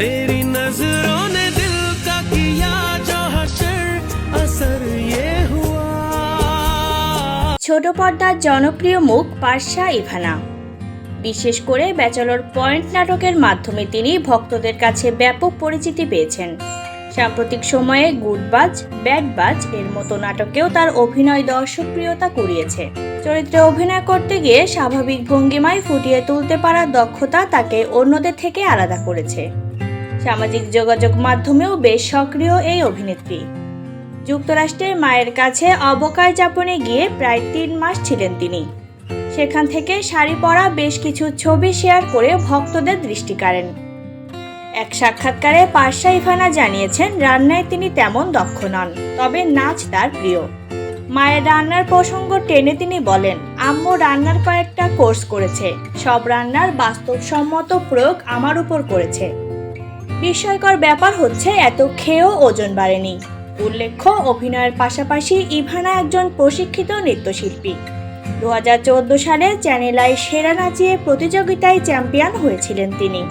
तेरी नजरों ने दिल का किया जो हशर असर ये हुआ ছোট পর্দার জনপ্রিয় মুখ পার্সা ইভানা বিশেষ করে ব্যাচলর পয়েন্ট নাটকের মাধ্যমে তিনি ভক্তদের কাছে ব্যাপক পরিচিতি পেয়েছেন সাম্প্রতিক সময়ে গুডবাজ ব্যাডবাজ এর মতো নাটকেও তার অভিনয় দর্শকপ্রিয়তা কুড়িয়েছে চরিত্রে অভিনয় করতে গিয়ে স্বাভাবিক ভঙ্গিমায় ফুটিয়ে তুলতে পারার দক্ষতা তাকে অন্যদের থেকে আলাদা করেছে সামাজিক যোগাযোগ মাধ্যমেও বেশ সক্রিয় এই অভিনেত্রী। যুক্তরাষ্ট্রের মায়ের কাছে অবকাশ যাপনে গিয়ে প্রায় তিন মাস ছিলেন তিনি। সেখান থেকে শাড়ি পরা বেশ কিছু ছবি শেয়ার করে ভক্তদের দৃষ্টি কাড়েন। এক সাক্ষাৎকারে পার্সা ইফানা জানিয়েছেন, রান্নায় তিনি তেমন দক্ষ নন, তবে নাচ তার প্রিয়। মায়ের রান্নার প্রসঙ্গ টেনে তিনি বলেন, আম্মু রান্নার কয়েকটা কোর্স করেছে। সব রান্নার বাস্তবসম্মত প্রয়োগ আমার উপর করেছে। বিস্ময়কর ব্যাপার হচ্ছে, এত খেয়েও ওজন বাড়েনি। উল্লেখ্য, অভিনয়ের পাশাপাশি ইভানা একজন প্রশিক্ষিত নৃত্যশিল্পী। দু হাজার চোদ্দ সালে চ্যানেল আই সেরা নাচিয়ে প্রতিযোগিতায় চ্যাম্পিয়ন হয়েছিলেন তিনি।